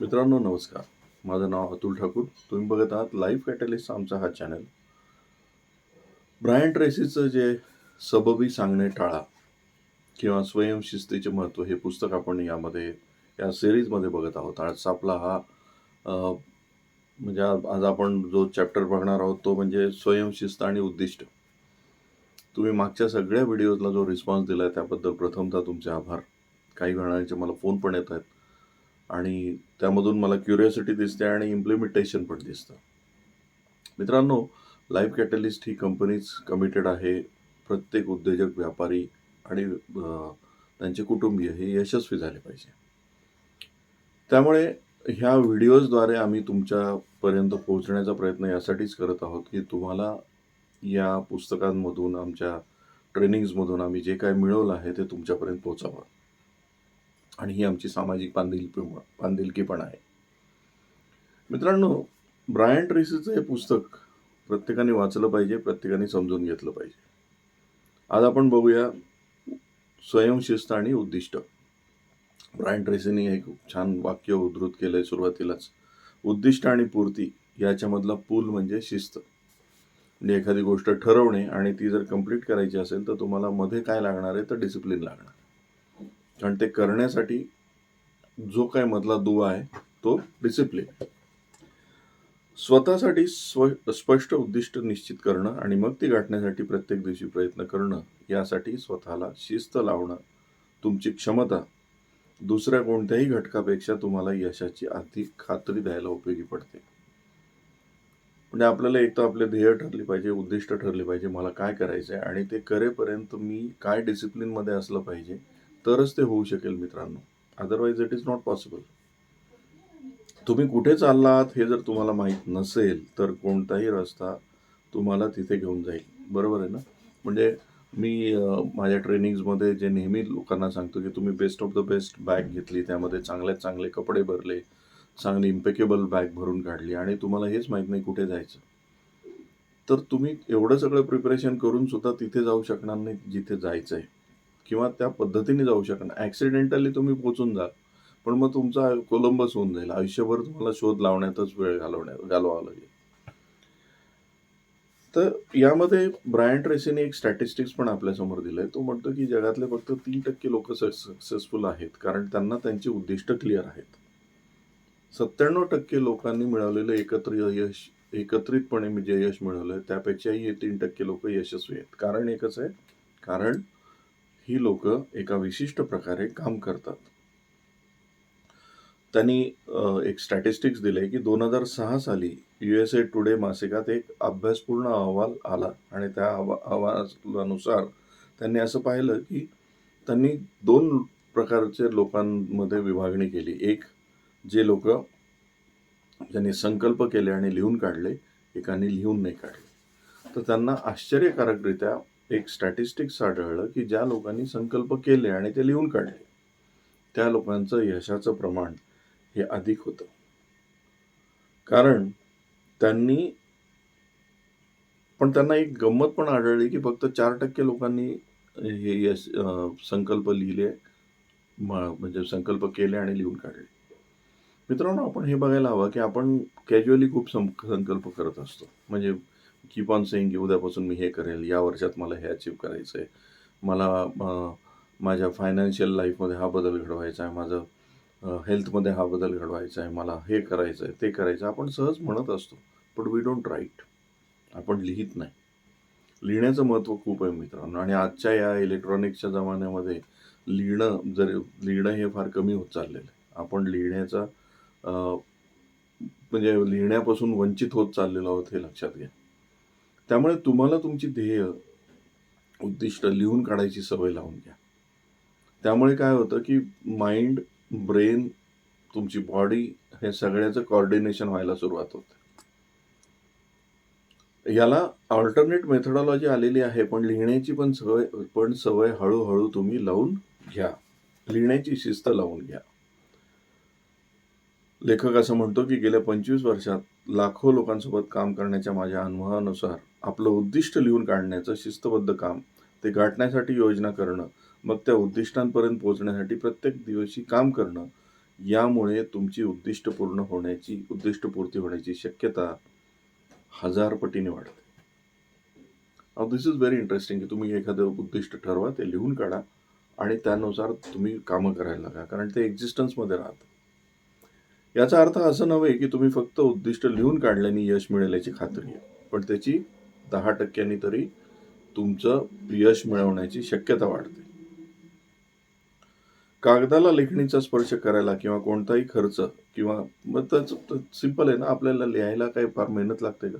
मित्रांनो नमस्कार. माझं नाव अतुल ठाकूर. तुम्ही बघत आहात लाईफ कॅटलिस्ट आमचा हा चॅनल ब्रायन ट्रेसीचं जे सबबी सांगणे टाळा किंवा स्वयंशिस्तीचे महत्त्व हे पुस्तक आपण यामध्ये या सिरीजमध्ये बघत आहोत. आज आपला हा म्हणजे आज आज आपण जो चॅप्टर बघणार आहोत तो म्हणजे स्वयंशिस्त आणि उद्दिष्ट. तुम्ही मागच्या सगळ्या व्हिडिओजला जो रिस्पॉन्स दिला आहे त्याबद्दल प्रथमतः तुमचे आभार. काही जणांचे मला फोन पण येत आहेत. आणि त्यामधून मला क्युरिओसिटी दिसते आणि इम्प्लिमेंटेशन पण दिसतं. मित्रांनो लाईफ कॅटलिस्ट ही कंपनीज कमिटेड आहे. प्रत्येक उद्योजक व्यापारी आणि त्यांचे कुटुंबीय हे यशस्वी झाले पाहिजे. त्यामुळे ह्या व्हिडिओजद्वारे आम्ही तुमच्यापर्यंत पोहोचण्याचा प्रयत्न यासाठीच करत आहोत की तुम्हाला या पुस्तकांमधून आमच्या ट्रेनिंग्समधून आम्ही जे काय मिळवलं आहे ते तुमच्यापर्यंत पोचावं आणि ही आमची सामाजिक बांधिलकी बांधिलकीपण आहे. मित्रांनो ब्रायन ट्रेसीचं हे पुस्तक प्रत्येकाने वाचलं पाहिजे प्रत्येकाने समजून घेतलं पाहिजे. आज आपण बघूया स्वयंशिस्त आणि उद्दिष्ट. ब्रायन ट्रेसीने खूप छान वाक्य उद्धृत केलंय सुरुवातीलाच. उद्दिष्ट आणि पूर्ती याच्यामधला पूल म्हणजे शिस्त. म्हणजे एखादी गोष्ट ठरवणे आणि ती जर कंप्लीट करायची असेल तर तुम्हाला मध्ये काय लागणार आहे तर डिसिप्लिन लागणार. कारण ते करण्यासाठी जो काय मधला दुवा आहे तो डिसिप्लिन स्वतःसाठी स्व स्पष्ट उद्दिष्ट निश्चित करणं आणि मग ती गाठण्यासाठी प्रत्येक दिवशी प्रयत्न करणं यासाठी स्वतःला शिस्त लावणं तुमची क्षमता. दुसऱ्या कोणत्याही घटकापेक्षा तुम्हाला यशाची अधिक खात्री द्यायला उपयोगी पडते. म्हणजे आपल्याला एक तर आपले ध्येय ठरली पाहिजे उद्दिष्ट ठरले पाहिजे मला काय करायचं आहे आणि ते करेपर्यंत मी काय डिसिप्लिनमध्ये असलं पाहिजे तरच ते होऊ शकेल मित्रांनो. Otherwise it is not possible तुम्ही कुठे चाललात हे जर तुम्हाला माहीत नसेल तर कोणताही रस्ता तुम्हाला तिथे घेऊन जाईल. बरोबर आहे ना? म्हणजे मी माझ्या ट्रेनिंग्समध्ये जे नेहमी लोकांना सांगतो की तुम्ही best of the best bag घेतली त्यामध्ये चांगल्यात चांगले कपडे भरले चांगली इम्पेकेबल बॅग भरून काढली आणि तुम्हाला हेच माहीत नाही कुठे जायचं. तर तुम्ही एवढं सगळं प्रिपरेशन करून सुद्धा तिथे जाऊ शकणार नाही जिथे जायचं आहे किंवा त्या पद्धतीने जाऊ शकणार. ॲक्सिडेंटली तुम्ही पोचून जाल. पण मग तुमचा कोलंबस होऊन जाईल. आयुष्यभर तुम्हाला शोध लावण्यातच वेळ घालवण्या घालवावा लागेल. तर यामध्ये ब्रायन ट्रेसीने एक स्टॅटिस्टिक्स पण आपल्यासमोर दिलंय. तो म्हणतो की जगातले फक्त तीन टक्के लोक सक्सेसफुल आहेत. कारण त्यांना त्यांची उद्दिष्ट क्लिअर आहेत. सत्त्याण्णव टक्के लोकांनी मिळवलेलं एकत्र यश एकत्रितपणे जे यश मिळवलं त्यापेक्षाही हे तीन टक्के लोक यशस्वी आहेत. कारण एकच आहे. कारण ही लोक एका विशिष्ट प्रकारे काम करतात. त्यांनी एक स्टॅटिस्टिक्स दिले की दोन हजार सहा साली यू एस ए टुडे मासिकात एक अभ्यासपूर्ण अहवाल आला आणि त्या अहवालानुसार त्यांनी असं पाहिलं की त्यांनी दोन प्रकारच्या लोकांमध्ये विभागणी केली. एक जे लोक ज्यांनी संकल्प केले आणि लिहून काढले एकाने लिहून नाही काढले. तर त्यांना आश्चर्यकारकरित्या एक स्टॅटिस्टिक्स आढळलं की ज्या लोकांनी संकल्प केले आणि ते लिहून काढले त्या लोकांचं यशाचं प्रमाण हे अधिक होतं. कारण त्यांनी पण त्यांना एक गंमत पण आढळली की फक्त चार टक्के लोकांनी हे यश संकल्प लिहिले म्हणजे संकल्प केले आणि लिहून काढले. मित्रांनो आपण हे बघायला हवं की आपण कॅज्युअली खूप सं संकल्प करत असतो. म्हणजे कीप ऑन सेईंग की उद्यापासून मी हे करेल. या वर्षात मला हे अचीव करायचं आहे मला माझ्या फायनान्शियल लाईफमध्ये हा बदल घडवायचा आहे माझं हेल्थमध्ये हा बदल घडवायचा आहे मला हे करायचं आहे ते करायचं आहे आपण सहज म्हणत असतो बट वी डोंट राईट आपण लिहित नाही. लिहिण्याचं महत्त्व खूप आहे मित्रांनो. आणि आजच्या या इलेक्ट्रॉनिक्सच्या जमान्यामध्ये लिहिणं जर लिहिणं हे फार कमी होत चाललेलं आहे. आपण लिहिण्याचा म्हणजे लिहिण्यापासून वंचित होत चाललेलो आहोत हे लक्षात घ्या. त्यामुळे तुम्हाला तुमची ध्येय उद्दिष्ट लिहून काढायची सवय लावून घ्या. त्यामुळे काय होतं की माइंड ब्रेन तुमची बॉडी हे सगळ्याचं कॉर्डिनेशन व्हायला सुरुवात होते. याला ऑल्टरनेट मेथडॉलॉजी आलेली आहे पण लिहिण्याची पण सवय पण सवय हळूहळू तुम्ही लावून घ्या. लिहिण्याची शिस्त लावून घ्या. लेखक असं म्हणतो की गेल्या पंचवीस वर्षात लाखो लोकांसोबत काम करण्याच्या माझ्या अनुभवानुसार आपलं उद्दिष्ट लिहून काढण्याचं शिस्तबद्ध काम ते गाठण्यासाठी योजना करणं मग त्या उद्दिष्टांपर्यंत पोहोचण्यासाठी प्रत्येक दिवशी काम करणं यामुळे तुमची उद्दिष्ट पूर्ण होण्याची उद्दिष्टपूर्ती होण्याची शक्यता हजार पटीने वाढते दिस इज व्हेरी इंटरेस्टिंग की तुम्ही एखादं उद्दिष्ट ठरवा ते लिहून काढा आणि त्यानुसार तुम्ही कामं करायला लागा कारण ते एक्झिस्टन्समध्ये राहतं. याचा अर्थ असं नव्हे की तुम्ही फक्त उद्दिष्ट लिहून काढल्याने यश मिळेल याची खात्री आहे. पण त्याची दहा टक्क्यांनी तरी तुमचं यश मिळवण्याची शक्यता वाढते. कागदाला लेखणीचा स्पर्श करायला किंवा कोणताही खर्च किंवा मग त्याचं सिंपल आहे ना आपल्याला लिहायला काही फार मेहनत लागते का?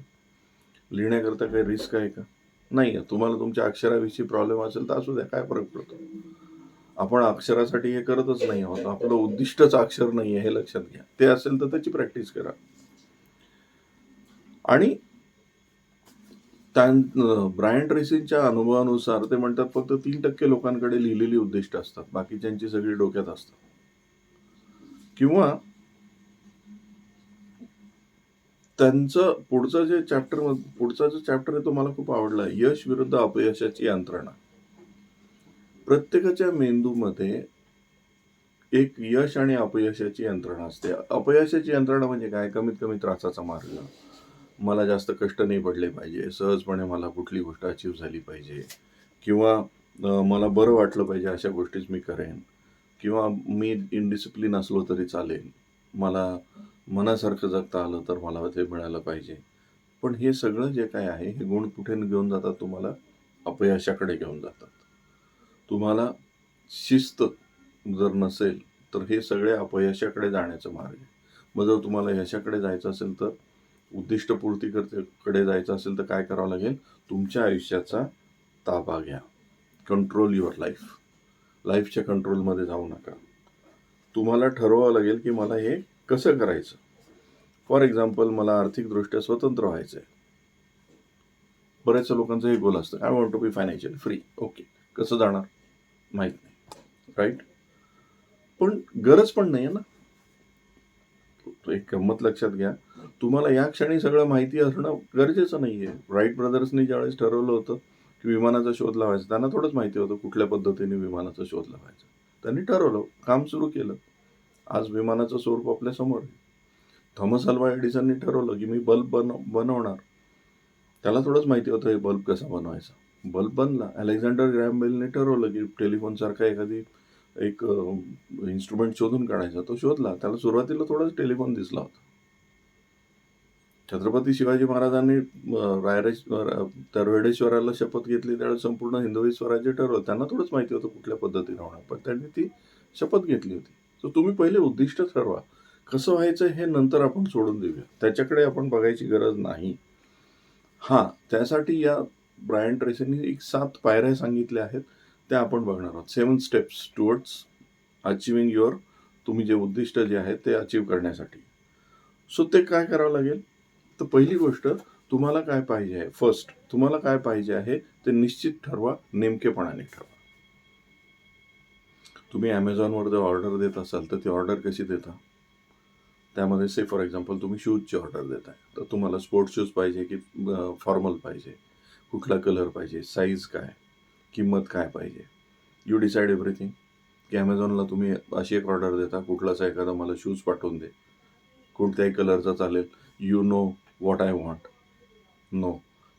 लिहिण्याकरता काही रिस्क आहे का? नाही तुम्हाला तुमच्या अक्षराविषयी प्रॉब्लेम असेल तर असू द्या काय फरक पडतो? आपण अक्षरासाठी हे करतच नाही आहोत. आपलं उद्दिष्टच अक्षर नाही आहे हे लक्षात घ्या. ते असेल तर त्याची प्रॅक्टिस करा. आणि त्या ब्रायन ट्रेसिंगच्या अनुभवानुसार ते म्हणतात फक्त तीन टक्के लोकांकडे लिहिलेली उद्दिष्ट असतात. बाकीच्यांची सगळी डोक्यात असतात. किंवा त्यांचं पुढचं जे चॅप्टर पुढचा जो चॅप्टर आहे तो मला खूप आवडला. यश विरुद्ध अपयशाची यंत्रणा. प्रत्येकाच्या मेंदूमध्ये एक यश आणि अपयशाची यंत्रणा असते. अपयशाची यंत्रणा म्हणजे काय? कमीत कमी त्रासाचा मार्ग. मला जास्त कष्ट नाही पडले पाहिजे. सहजपणे मला कुठली गोष्ट अचीव झाली पाहिजे. किंवा मला बरं वाटलं पाहिजे अशा गोष्टीच मी करेन. किंवा मी इनडिसिप्लिन असलो तरी चालेल. मला मनासारखं जगता आलं तर मला ते मिळालं पाहिजे. पण हे सगळं जे काय आहे हे गुण कुठे घेऊन जातात? तुम्हाला अपयशाकडे घेऊन जातात. तुम्हाला शिस्त जर नसेल तर हे सगळे अपयशाकडे जाण्याचा मार्ग आहे. मग जर तुम्हाला यशाकडे जायचं असेल तर उद्दिष्टपूर्ती करते जायचं असेल तर काय करावं लागेल? तुमच्या आयुष्याचा ताबा घ्या. कंट्रोल युअर लाईफ लाईफच्या कंट्रोलमध्ये जाऊ नका. तुम्हाला ठरवावं लागेल की मला हे कसं करायचं? फॉर एक्झाम्पल मला आर्थिकदृष्ट्या स्वतंत्र व्हायचं आहे बऱ्याच लोकांचं हे गोल असतं. I want to be financial free okay कसं जाणार? माहीत नाही. राईट पण गरज पण नाही आहे ना एक गंमत लक्षात घ्या. तुम्हाला या क्षणी सगळं माहिती असणं गरजेचं नाही आहे राईट ब्रदर्सनी ज्यावेळेस ठरवलं होतं की विमानाचा शोध लावायचा त्यांना थोडंच माहिती होतं कुठल्या पद्धतीने विमानाचा शोध लावायचा. त्यांनी ठरवलं काम सुरू केलं. आज विमानाचं स्वरूप आपल्यासमोर आहे. थॉमस अल्वा एडिसननी ठरवलं की मी बल्ब बन बनवणार. त्याला थोडंच माहिती होतं हे बल्ब कसा बनवायचा? बल्ब बनला अलेक्झांडर ग्रॅम बेलने ठरवलं की टेलिफोनसारखा एखादी एक इन्स्ट्रुमेंट शोधून काढायचा. तो शोधला. त्याला सुरुवातीला थोडाच टेलिफोन दिसला होता. छत्रपती शिवाजी महाराजांनी रायरेश्वर तरवेडेश्वराला शपथ घेतली. त्यावेळेस संपूर्ण हिंदवी स्वराज्य ठरवलं. त्यांना थोडंच माहिती होतं कुठल्या पद्धतीने होणार. पण त्यांनी ती शपथ घेतली होती. तर तुम्ही पहिले उद्दिष्ट ठरवा. कसं व्हायचं हे नंतर आपण सोडून देऊया. त्याच्याकडे आपण बघायची गरज नाही. हां त्यासाठी या ब्रायन ट्रेसीने एक सात पायऱ्या सांगितल्या आहेत त्या आपण बघणार आहोत. Seven steps towards achieving your तुम्ही जे उद्दिष्ट जे आहे ते अचीव करण्यासाठी. सो ते काय करावं लागेल? तर पहिली गोष्ट तुम्हाला काय पाहिजे आहे? फर्स्ट तुम्हाला काय पाहिजे आहे ते निश्चित ठरवा नेमकेपणाने ठरवा. तुम्ही ॲमेझॉनवर जर ऑर्डर देत असाल तर ती ऑर्डर कशी देता? त्यामध्ये से फॉर एक्झाम्पल तुम्ही शूजची ऑर्डर देताय. तर तुम्हाला स्पोर्ट्स शूज पाहिजे की फॉर्मल पाहिजे. कुठला कलर पाहिजे? साईज काय? किंमत काय पाहिजे? यू डिसाईड एव्हरीथिंग की ॲमेझॉनला तुम्ही अशी एक ऑर्डर देता कुठलाचा एखादा मला शूज पाठवून दे. कोणत्याही कलरचा चालेल. You know what I want no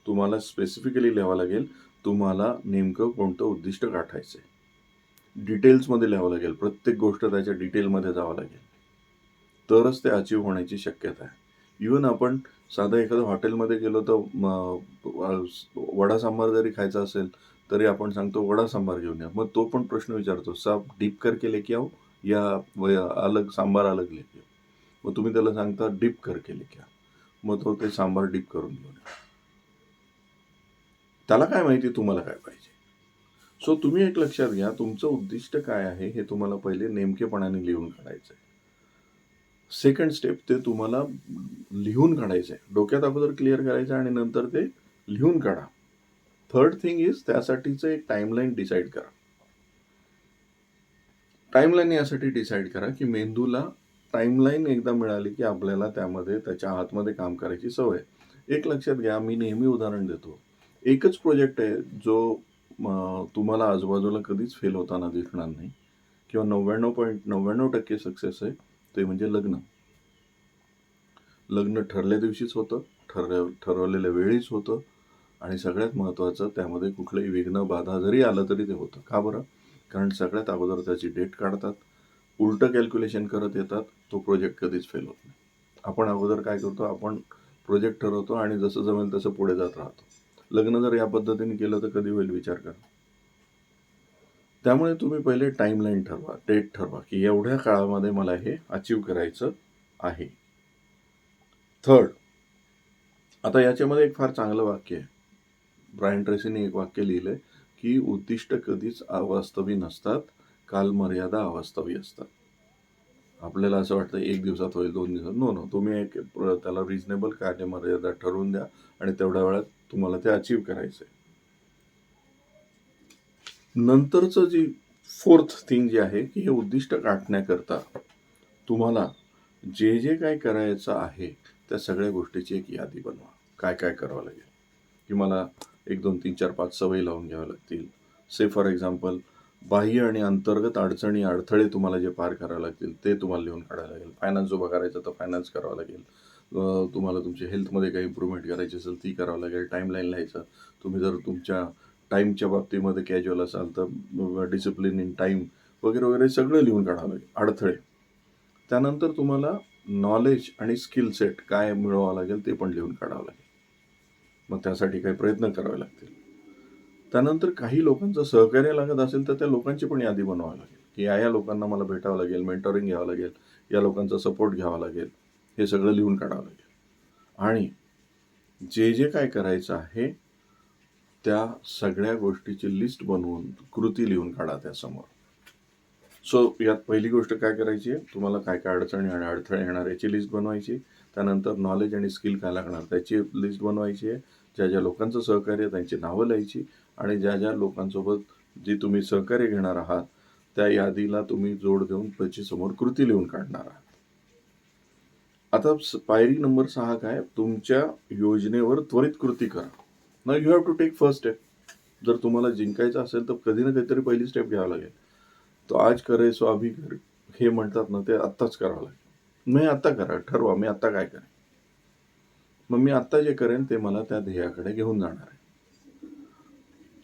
तुम्हाला स्पेसिफिकली लिहावं लागेल तुम्हाला नेमकं कोणतं उद्दिष्ट गाठायचं आहे डिटेल्समध्ये लिहावं लागेल. प्रत्येक गोष्ट त्याच्या डिटेलमध्ये जावं लागेल. तरच ते अचीव होण्याची शक्यता आहे. इवन आपण साधं एखादं हॉटेलमध्ये गेलो तर वडा सांबार जरी खायचा असेल तरी आपण सांगतो वडा सांबार घेऊन या. मग तो पण प्रश्न विचारतो. साप डीप करके लेके आओ या अलग सांबार अलग लेके आओ मग तुम्ही त्याला सांगता डीप करके लेके या मग तो ते सांबार डीप करून घेऊन या. त्याला काय माहिती? तुम्हाला काय पाहिजे? सो तुम्ही एक लक्षात घ्या. तुमचं उद्दिष्ट काय आहे हे तुम्हाला पहिले नेमकेपणाने लिहून काढायचं आहे सेकंड स्टेप ते तुम्हाला लिहून काढायचं आहे डोक्यात अगोदर क्लिअर करायचं आहे आणि नंतर ते लिहून काढा. थर्ड थिंग इज त्यासाठीचं एक टाईमलाईन डिसाईड करा. टाईमलाईन यासाठी डिसाईड करा की मेंदूला टाईमलाईन एकदा मिळाली की आपल्याला त्यामध्ये त्याच्या आतमध्ये काम करायची सवय. एक लक्षात घ्या मी नेहमी उदाहरण देतो. एकच प्रोजेक्ट आहे जो तुम्हाला आजूबाजूला कधीच फेल होताना दिसणार नाही. किंवा नव्याण्णव पॉईंट नव्याण्णव टक्के सक्सेस आहे. ते म्हणजे लग्न. लग्न ठरल्या दिवशीच होतं ठरव ठरवलेल्या वेळीच होतं आणि सगळ्यात महत्त्वाचं त्यामध्ये कुठलंही विघ्न बाधा जरी आलं तरी ते होतं. का बरं? कारण सगळ्यात अगोदर त्याची डेट काढतात उलटं कॅल्क्युलेशन करत येतात तो प्रोजेक्ट कधीच फेल होत नाही. आपण अगोदर काय करतो? आपण प्रोजेक्ट ठरवतो आणि जसं जमेल तसं पुढे जात राहतो. लग्न जर या पद्धतीने केलं तर कधी होईल विचार करा. त्यामुळे तुम्ही पहिले टाईमलाईन ठरवा डेट ठरवा की एवढ्या काळामध्ये मला हे अचीव करायचं आहे. थर्ड आता याच्यामध्ये एक फार चांगलं वाक्य आहे. ब्रायन ट्रेसीने एक वाक्य लिहिलं आहे की उद्दिष्ट कधीच अवास्तवी नसतात कालमर्यादा अवास्तवी असतात. आपल्याला असं वाटतं एक दिवसात होईल दोन दिवसात. नो नो तुम्ही एक त्याला रिजनेबल कार्यमर्यादा ठरवून द्या आणि तेवढ्या वेळात तुम्हाला ते अचीव करायचं आहे नंतरचं जी फोर्थ थिंग जी आहे की हे उद्दिष्ट गाठण्याकरता तुम्हाला जे जे काय करायचं आहे त्या सगळ्या गोष्टीची एक यादी बनवा. काय काय करावं लागेल? की मला एक दोन तीन चार पाच सवयी लावून घ्याव्या लागतील. से फॉर एक्झाम्पल बाह्य आणि अंतर्गत अडचणी अडथळे तुम्हाला जे पार करावे लागतील ते तुम्हाला लिहून काढावं लागेल. फायनान्स उभा करायचा तर फायनान्स करावा लागेल. तुम्हाला तुमच्या हेल्थमध्ये काही इम्प्रूव्हमेंट करायची असेल ती करावं लागेल. टाईमलाईन लिहायचं. तुम्ही जर तुमच्या टाईमच्या बाबतीमध्ये कॅज्युअल असाल तर डिसिप्लिन इन टाईम वगैरे वगैरे सगळं लिहून काढावं लागेल अडथळे. त्यानंतर तुम्हाला नॉलेज आणि स्किल सेट काय मिळवावं लागेल ते पण लिहून काढावं लागेल. मग त्यासाठी काही प्रयत्न करावे लागतील. त्यानंतर काही लोकांचं सहकार्य लागत असेल तर त्या लोकांची पण यादी बनवावी लागेल. की या या लोकांना मला भेटावं लागेल मेंटॉरिंग घ्यावं लागेल या लोकांचा सपोर्ट घ्यावा लागेल हे सगळं लिहून काढावं लागेल. आणि जे जे काय करायचं आहे त्या सगळ्या गोष्टीची लिस्ट बनवून कृती लिहून काढा त्यासमोर. सो यात पहिली गोष्ट काय करायची आहे? तुम्हाला काय काय अडचणी आणि अडथळे येणार याची लिस्ट बनवायची त्यानंतर नॉलेज आणि स्किल काय लागणार त्याची लिस्ट बनवायची आहे. ज्या ज्या लोकांचं सहकार्य त्यांची नावं लिहायची आणि ज्या ज्या लोकांसोबत जी तुम्ही सहकार्य घेणार आहात त्या यादीला तुम्ही जोड देऊन त्याची समोर कृती लिहून काढणार आहात. आता पायरी नंबर सहा काय? तुमच्या योजनेवर त्वरित कृती करा. ना you have to take first step जर तुम्हाला जिंकायचं असेल तर कधी ना काहीतरी पहिली स्टेप घ्यावं लागेल. तो आज करे सो अभी करे. हे म्हणतात ना ते आत्ताच करावं लागेल. नाही आत्ता करा ठरवा मी आत्ता काय करेन? मग मी आत्ता जे करेन ते मला त्या ध्येयाकडे घेऊन जाणार आहे.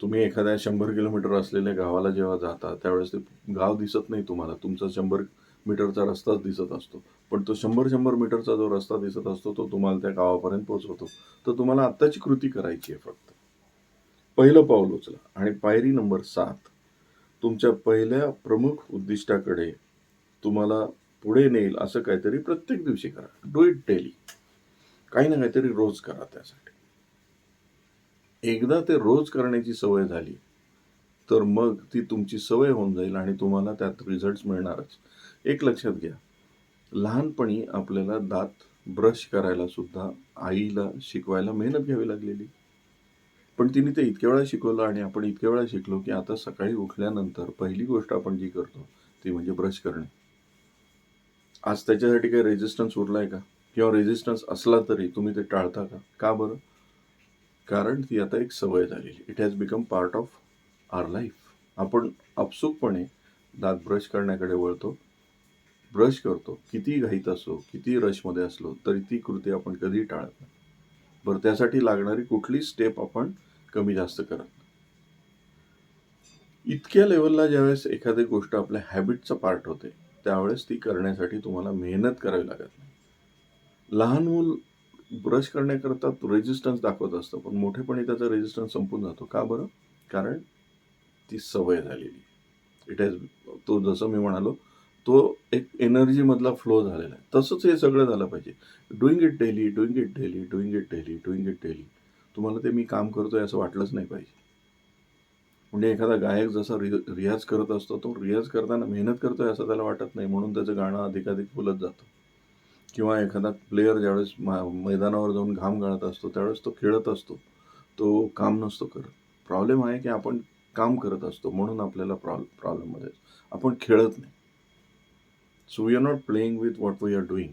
तुम्ही एखाद्या शंभर किलोमीटर असलेल्या गावाला जेव्हा जाता त्यावेळेस ते गाव दिसत नाही तुम्हाला. तुमचं शंभर मीटरचा रस्ताच दिसत असतो. पण तो शंभर शंभर मीटरचा जो रस्ता दिसत असतो तो तुम्हाला त्या गावापर्यंत पोहोचवतो. तर तुम्हाला आत्ताची कृती करायची आहे फक्त. पहिलं पाऊल उचला आणि पायरी नंबर सात. तुमच्या पहिल्या प्रमुख उद्दिष्टाकडे तुम्हाला पुढे नेईल असं काहीतरी प्रत्येक दिवशी करा. डू इट डेली काही ना काहीतरी रोज करा त्यासाठी. एकदा ते रोज करण्याची सवय झाली तर मग ती तुमची सवय होऊन जाईल आणि तुम्हाला त्यात रिझल्ट मिळणारच. एक लक्षात घ्या. लहानपणी आपल्याला दात ब्रश करायला सुद्धा आईला शिकवायला मेहनत घ्यावी लागलेली. पण तिने ते इतक्या वेळा शिकवलं आणि आपण इतक्या वेळा शिकलो की आता सकाळी उठल्यानंतर पहिली गोष्ट आपण जी करतो ती म्हणजे ब्रश करणे. आज त्याच्यासाठी काही रेजिस्टन्स आहे का? किंवा रेजिस्टन्स असला तरी तुम्ही ते टाळता का? का बरं? कारण ती आता एक सवय झालेली. It has become part of our life आपण अपसूकपणे दात ब्रश करण्याकडे वळतो. ब्रश करतो. किती घाईत असो किती रशमध्ये असलो तरी ती कृती आपण कधी टाळत नाही. बरं त्यासाठी लागणारी कुठली स्टेप आपण कमी जास्त करत इतक्या लेवलला ज्यावेळेस एखादी गोष्ट आपल्या हॅबिटचा पार्ट होते त्यावेळेस ती करण्यासाठी तुम्हाला मेहनत करावी लागत नाही. लहान मूल ब्रश करण्याकरता रेजिस्टन्स दाखवत असतं पण मोठेपणी त्याचा रेजिस्टन्स संपून जातो. का बरं? कारण ती सवय झालेली. इट हॅज तो जसं मी म्हणालो तो एक एनर्जीमधला फ्लो झालेला आहे. तसंच हे सगळं झालं पाहिजे. Doing it daily doing it daily doing it daily doing it daily तुम्हाला ते मी काम करतो आहे असं वाटलंच नाही पाहिजे. म्हणजे एखादा गायक जसा रि रियाज करत असतो तो रियाज करताना मेहनत करतो आहे असं त्याला वाटत नाही. म्हणून त्याचं गाणं अधिकाधिक फुलत जातं. किंवा एखादा प्लेअर ज्यावेळेस मा मैदानावर जाऊन घाम गाळत असतो त्यावेळेस तो खेळत असतो. तो काम नसतो करत. प्रॉब्लेम आहे की आपण काम करत असतो म्हणून आपल्याला प्रॉ प्रॉब्लेममध्ये आपण खेळत नाही. So we are not playing with what we are doing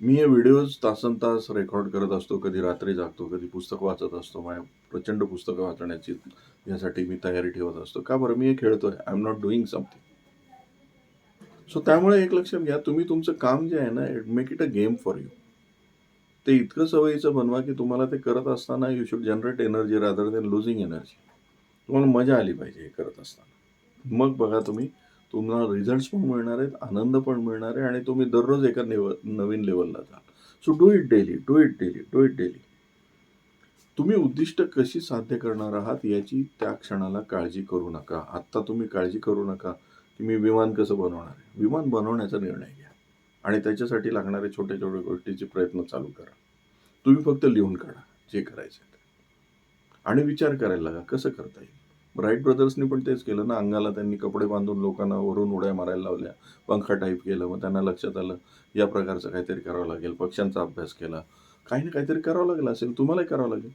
मी हे व्हिडिओज तासन तास रेकॉर्ड करत असतो कधी रात्री जागतो कधी पुस्तक वाचत असतो माझ्या प्रचंड पुस्तकं वाचण्याची यासाठी मी तयारी ठेवत असतो. का बरं? मी हे खेळतोय. I am not doing something so त्यामुळे एक लक्षात घ्या तुम्ही तुमचं काम जे आहे ना make it a game for you ते इतकं सवयीचं बनवा की तुम्हाला ते करत असताना you should generate energy rather than losing energy तुम्हाला मजा आली पाहिजे हे करत असताना. मग बघा तुम्ही तुम्हाला रिझल्ट्स पण मिळणार आहेत आनंद पण मिळणार आहे आणि तुम्ही दररोज एका नेव नवीन लेवलला जाल so do it daily do it daily do it daily तुम्ही उद्दिष्ट कशी साध्य करणार आहात याची त्या क्षणाला काळजी करू नका. आत्ता तुम्ही काळजी करू नका की मी विमान कसं बनवणार आहे. विमान बनवण्याचा निर्णय घ्या आणि त्याच्यासाठी लागणारे छोट्या छोट्या गोष्टीचे प्रयत्न चालू करा. तुम्ही फक्त लिहून काढा जे करायचं आहे ते. आणि विचार करायला लागा कसं करता येईल? राईट ब्रदर्सनी पण तेच केलं ना अंगाला त्यांनी कपडे बांधून लोकांना वरून उड्या मारायला लावल्या. पंखा टाईप केलं मग त्यांना लक्षात आलं या प्रकारचं काहीतरी करावं लागेल. पक्ष्यांचा अभ्यास केला. काही ना काहीतरी करावं लागलं असेल तुम्हालाही करावं लागेल.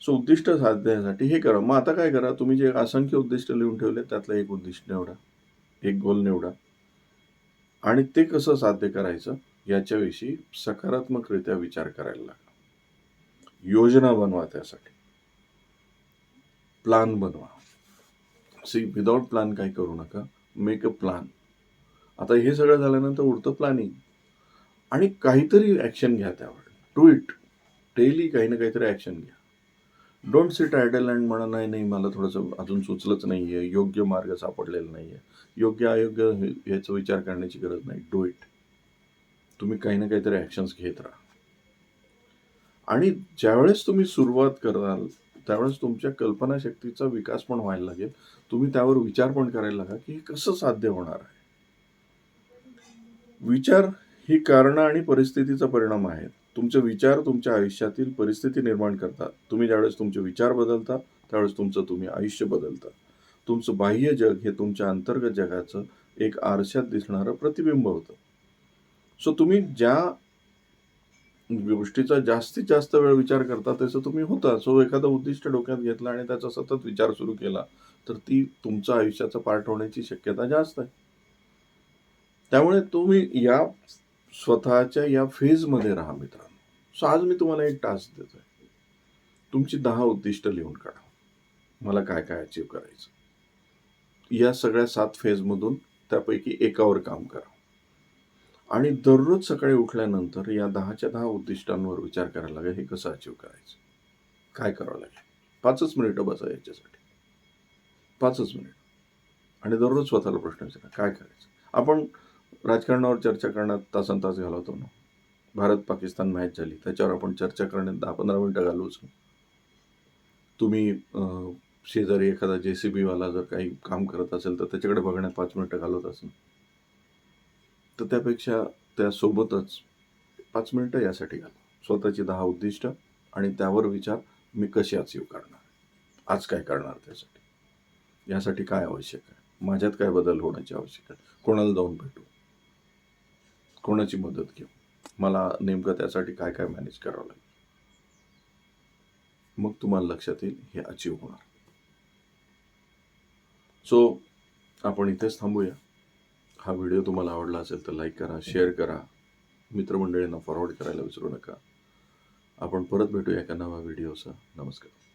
सो उद्दिष्ट साधण्यासाठी हे करा. मग आता काय करा तुम्ही जे असंख्य उद्दिष्ट लिहून ठेवले त्यातलं एक उद्दिष्ट निवडा. एक गोल निवडा. आणि ते कसं साध्य करायचं याच्याविषयी सकारात्मकरित्या विचार करायला लागा. योजना बनवा त्यासाठी. प्लान बनवा. सी विदाउट प्लान काही करू नका. मेक अ प्लान आता हे सगळं झाल्यानंतर उरतं प्लॅनिंग आणि काहीतरी ॲक्शन घ्या त्यावर. टू इट डेली काही ना काहीतरी ॲक्शन घ्या. डोंट सिट आयडल अँड म्हणा नाही नाही मला थोडंसं अजून सुचलंच नाही आहे योग्य मार्ग सापडलेला नाही आहे योग्य अयोग्य याचा विचार करण्याची गरज नाही. डू इट तुम्ही काही ना काहीतरी ॲक्शन्स घेत राहा. आणि ज्यावेळेस तुम्ही सुरुवात कराल त्यावेळेस तुमच्या कल्पनाशक्तीचा विकास पण व्हायला लागेल. तुम्ही त्यावर विचार पण करायला लागा की हे कसं साध्य होणार आहे? विचार ही कारणं आणि परिस्थितीचा परिणाम आहे तुमचे विचार तुमच्या आयुष्यातील परिस्थिती निर्माण करतात. तुम्ही ज्यावेळेस तुमचे विचार बदलता त्यावेळेस तुमचं तुम्ही आयुष्य बदलता. तुमचं बाह्य जग हे तुमच्या अंतर्गत जगाचं एक आरशात दिसणारं प्रतिबिंब होतं. सो तुम्ही ज्या गोष्टीचा जास्तीत जास्त वेळ विचार करता त्याचं तुम्ही होता. सो एखादं उद्दिष्ट डोक्यात घेतलं आणि त्याचा सतत विचार सुरू केला तर ती तुमच्या आयुष्याचा पार्ट होण्याची शक्यता जास्त आहे. त्यामुळे तुम्ही या स्वतःच्या या फेजमध्ये राहा मित्रांनो. सो आज मी तुम्हाला एक टास्क देतो आहे तुमची दहा उद्दिष्ट लिहून काढा. मला काय काय अचीव करायचं? या सगळ्या सात फेजमधून त्यापैकी एकावर काम करा. आणि दररोज सकाळी उठल्यानंतर या दहाच्या दहा उद्दिष्टांवर विचार करायला लागेल हे कसं अचीव करायचं? काय करावं लागेल? पाचच मिनिटं बसा याच्यासाठी. पाचच मिनिट. आणि दररोज स्वतःला प्रश्न विचारा काय करायचं? आपण राजकारणावर चर्चा करण्यात तासन तास घालवतो ना? भारत पाकिस्तान मॅच झाली त्याच्यावर आपण चर्चा करण्यात दहा पंधरा मिनटं घालवूच तुम्ही शेजारी एखादा जे सी बीवाला जर काही काम करत असेल तर त्याच्याकडे बघण्यात पाच मिनटं घालवत असेल. तर त्यापेक्षा त्यासोबतच पाच मिनटं यासाठी घाला. स्वतःची दहा उद्दिष्ट आणि त्यावर विचार मी कशी अचीव करणार? आज काय करणार त्यासाठी? यासाठी काय आवश्यक आहे? माझ्यात काय बदल होण्याची आवश्यक आहे? कोणाला जाऊन भेटू? कोणाची मदत घेऊ? मला नेमकं त्यासाठी काय काय मॅनेज करावं लागेल? मग तुम्हाला लक्षात येईल हे अचीव होणार. सो आपण इथेच थांबूया. हा व्हिडिओ तुम्हाला आवडला असेल तर लाईक करा शेअर करा. मित्रमंडळींना फॉरवर्ड करायला विसरू नका. आपण परत भेटूया एका नवा व्हिडिओचा. नमस्कार.